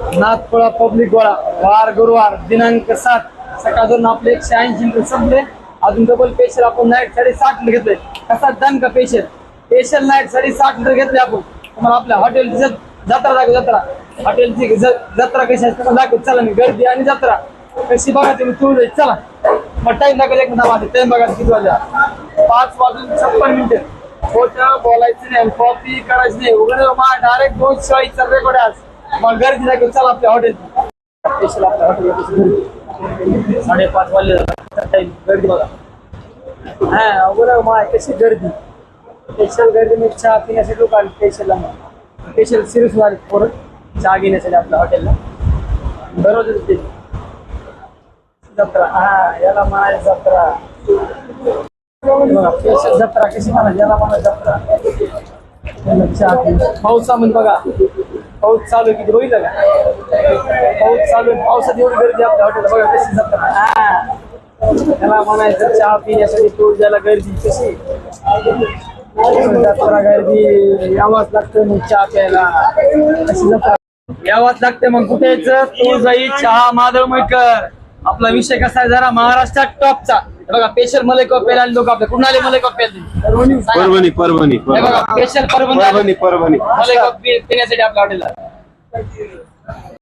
नाथपुळा public गोळा. वार गुरुवार दिनांक सात. सकाळ दोन आपले एकशे ऐंशी संपले. अजून डबल पेशल आपण नाईट साडी साठ लिटर घेतले. कसा दन का पेशल पेशल नाईट साडी साठ लिटर घेतले आपण. तुम्हाला आपल्या हॉटेलची जत्रा दाखव जत्रा. हॉटेलची जत्रा कशी असते तुम्हाला दाखव. चला मी गर्दी आणि जत्रा. कशी बघा तुम्ही तू चला. मग टाइम दाखल एक मिनिट टाइम बघा किती वाजता पाच वाजून छप्पन मिनिटं. खोटं बोलायचं नाही कॉपी करायची नाही. उघड डायरेक्ट हो, दोन चाळीसचा रेकॉर्ड आज. मग गर्दी दाखव चला आपल्या हॉटेल स्पेशल आपल्या हॉटेल साडेपाच वाजले टाइम गर्दी बघा. हा बरं मा कशी गर्दी? स्पेशल गर्दी मी चहा पिण्यासाठी लोक आले स्पेशल स्पेशल सिरियस आले पोरं चहा घेण्यासाठी आपल्या हॉटेलला दररोज ते. जत्रा. हा याला म्हणाय जत्रा. जत्रा कशी म्हणा याला म्हणा जत्रा. चहा पी. पावसामध्ये बघा. पाऊस चालू आहे किती बघितलं का? पाऊस चालू आहे. पावसात एवढी गर्दी आपल्या हॉटेल बघा कशी जत्रा हा. त्याला म्हणायचं चहा पिण्यासाठी टोल द्यायला गर्दी कशी जत्रा गर्दी यावाच लागतं मग चहा प्यायला. कशी जत्रा यावाच लागते मग कुठे तुळजाई चहा माधव मैकर. आपला विषय कसा आहे? जरा महाराष्ट्रात टॉपचा. बघा स्पेशल मलई कप प्यायला आले लोक आपले आले मलई कप प्यायला परभणी. परभणी बघा स्पेशल परबंध परभणी परभणी. मलई पिण्यासाठी आपल्या हॉटेलला